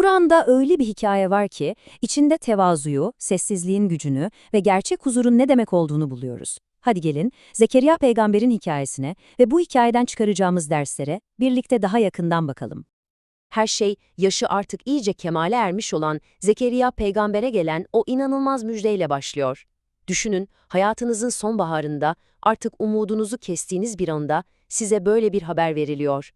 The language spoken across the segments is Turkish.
Kur'an'da öyle bir hikaye var ki, içinde tevazuyu, sessizliğin gücünü ve gerçek huzurun ne demek olduğunu buluyoruz. Hadi gelin, Zekeriya peygamberin hikayesine ve bu hikayeden çıkaracağımız derslere birlikte daha yakından bakalım. Her şey yaşı artık iyice kemale ermiş olan Zekeriya peygambere gelen o inanılmaz müjdeyle başlıyor. Düşünün, hayatınızın sonbaharında artık umudunuzu kestiğiniz bir anda size böyle bir haber veriliyor.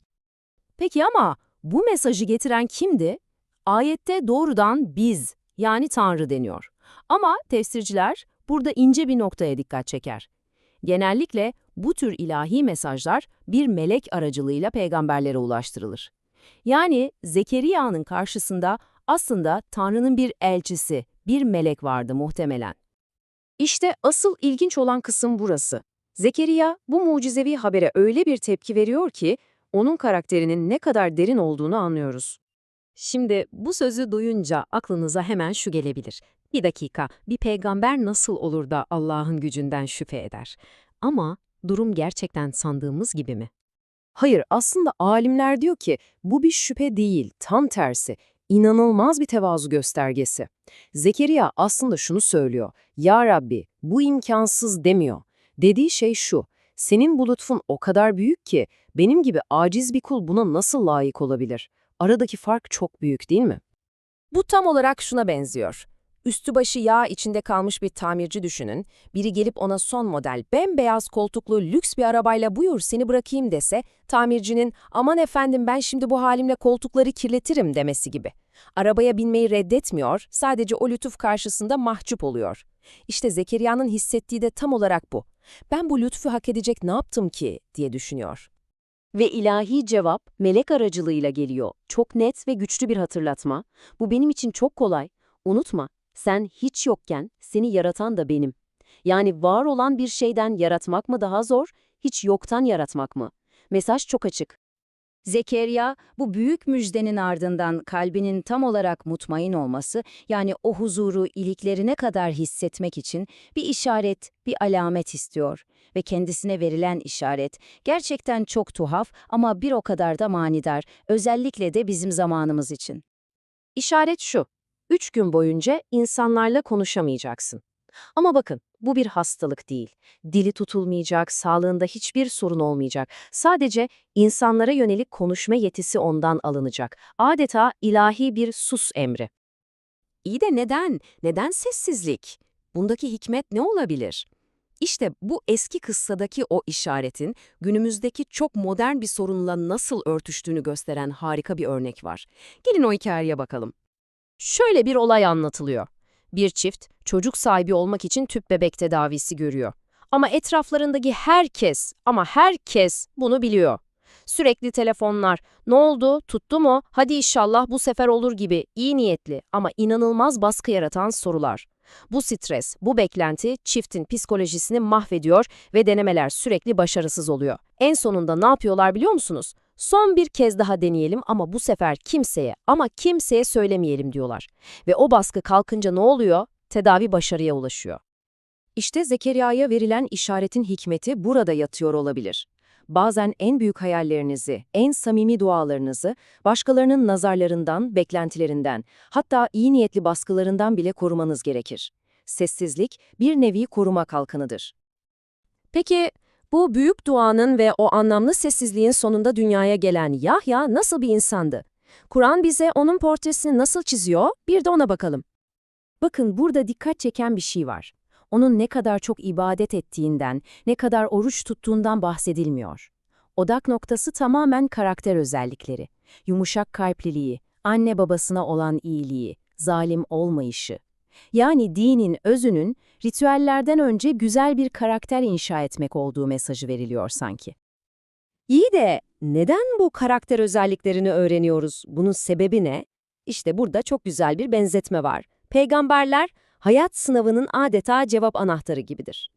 Peki ama bu mesajı getiren kimdi? Ayette doğrudan biz yani Tanrı deniyor. Ama tefsirciler burada ince bir noktaya dikkat çeker. Genellikle bu tür ilahi mesajlar bir melek aracılığıyla peygamberlere ulaştırılır. Yani Zekeriya'nın karşısında aslında Tanrı'nın bir elçisi, bir melek vardı muhtemelen. İşte asıl ilginç olan kısım burası. Zekeriya bu mucizevi habere öyle bir tepki veriyor ki onun karakterinin ne kadar derin olduğunu anlıyoruz. Şimdi bu sözü duyunca aklınıza hemen şu gelebilir. Bir dakika, bir peygamber nasıl olur da Allah'ın gücünden şüphe eder? Ama durum gerçekten sandığımız gibi mi? Hayır, aslında alimler diyor ki bu bir şüphe değil, tam tersi. İnanılmaz bir tevazu göstergesi. Zekeriya aslında şunu söylüyor. Ya Rabbi, bu imkansız demiyor. Dediği şey şu. Senin bu lütfun o kadar büyük ki benim gibi aciz bir kul buna nasıl layık olabilir? Aradaki fark çok büyük değil mi? Bu tam olarak şuna benziyor. Üstü başı yağ içinde kalmış bir tamirci düşünün. Biri gelip ona son model, bembeyaz koltuklu lüks bir arabayla buyur seni bırakayım dese, tamircinin aman efendim ben şimdi bu halimle koltukları kirletirim demesi gibi. Arabaya binmeyi reddetmiyor, sadece o lütuf karşısında mahcup oluyor. İşte Zekeriya'nın hissettiği de tam olarak bu. Ben bu lütfu hak edecek ne yaptım ki diye düşünüyor. Ve ilahi cevap melek aracılığıyla geliyor. Çok net ve güçlü bir hatırlatma. Bu benim için çok kolay. Unutma, sen hiç yokken seni yaratan da benim. Yani var olan bir şeyden yaratmak mı daha zor, hiç yoktan yaratmak mı? Mesaj çok açık. Zekeriya, bu büyük müjdenin ardından kalbinin tam olarak mutmain olması, yani o huzuru iliklerine kadar hissetmek için bir işaret, bir alamet istiyor. Ve kendisine verilen işaret gerçekten çok tuhaf ama bir o kadar da manidar, özellikle de bizim zamanımız için. İşaret şu, üç gün boyunca insanlarla konuşamayacaksın. Ama bakın, bu bir hastalık değil. Dili tutulmayacak, sağlığında hiçbir sorun olmayacak. Sadece insanlara yönelik konuşma yetisi ondan alınacak. Adeta ilahi bir sus emri. İyi de neden? Neden sessizlik? Bundaki hikmet ne olabilir? İşte bu eski kıssadaki o işaretin günümüzdeki çok modern bir sorunla nasıl örtüştüğünü gösteren harika bir örnek var. Gelin o hikayeye bakalım. Şöyle bir olay anlatılıyor. Bir çift çocuk sahibi olmak için tüp bebek tedavisi görüyor. Ama etraflarındaki herkes ama herkes bunu biliyor. Sürekli telefonlar, ne oldu, tuttu mu, hadi inşallah bu sefer olur gibi iyi niyetli ama inanılmaz baskı yaratan sorular. Bu stres, bu beklenti çiftin psikolojisini mahvediyor ve denemeler sürekli başarısız oluyor. En sonunda ne yapıyorlar biliyor musunuz? Son bir kez daha deneyelim ama bu sefer kimseye ama kimseye söylemeyelim diyorlar. Ve o baskı kalkınca ne oluyor? Tedavi başarıya ulaşıyor. İşte Zekeriya'ya verilen işaretin hikmeti burada yatıyor olabilir. Bazen en büyük hayallerinizi, en samimi dualarınızı başkalarının nazarlarından, beklentilerinden, hatta iyi niyetli baskılarından bile korumanız gerekir. Sessizlik bir nevi koruma kalkanıdır. Peki bu büyük duanın ve o anlamlı sessizliğin sonunda dünyaya gelen Yahya nasıl bir insandı? Kur'an bize onun portresini nasıl çiziyor? Bir de ona bakalım. Bakın burada dikkat çeken bir şey var. Onun ne kadar çok ibadet ettiğinden, ne kadar oruç tuttuğundan bahsedilmiyor. Odak noktası tamamen karakter özellikleri. Yumuşak kalpliliği, anne babasına olan iyiliği, zalim olmayışı. Yani dinin özünün ritüellerden önce güzel bir karakter inşa etmek olduğu mesajı veriliyor sanki. İyi de neden bu karakter özelliklerini öğreniyoruz? Bunun sebebi ne? İşte burada çok güzel bir benzetme var. Peygamberler hayat sınavının adeta cevap anahtarı gibidir.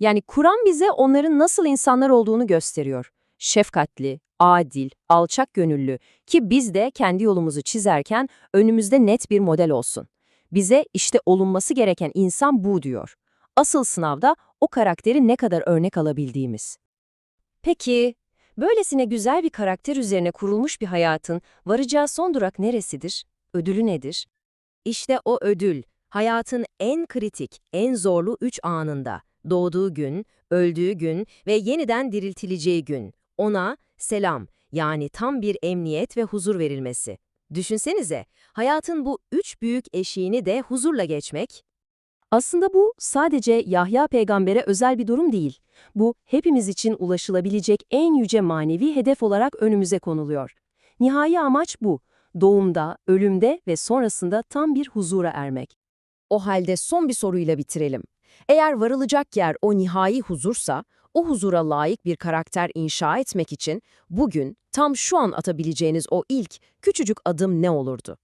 Yani Kur'an bize onların nasıl insanlar olduğunu gösteriyor. Şefkatli, adil, alçak gönüllü ki biz de kendi yolumuzu çizerken önümüzde net bir model olsun. Bize işte olunması gereken insan bu diyor. Asıl sınavda o karakteri ne kadar örnek alabildiğimiz. Peki, böylesine güzel bir karakter üzerine kurulmuş bir hayatın varacağı son durak neresidir? Ödülü nedir? İşte o ödül, hayatın en kritik, en zorlu üç anında, doğduğu gün, öldüğü gün ve yeniden diriltileceği gün, ona selam, yani tam bir emniyet ve huzur verilmesi. Düşünsenize, hayatın bu üç büyük eşiğini de huzurla geçmek, Aslında bu sadece Yahya peygambere özel bir durum değil. Bu hepimiz için ulaşılabilecek en yüce manevi hedef olarak önümüze konuluyor. Nihai amaç bu. Doğumda, ölümde ve sonrasında tam bir huzura ermek. O halde son bir soruyla bitirelim. Eğer varılacak yer o nihai huzursa, o huzura layık bir karakter inşa etmek için bugün tam şu an atabileceğiniz o ilk küçücük adım ne olurdu?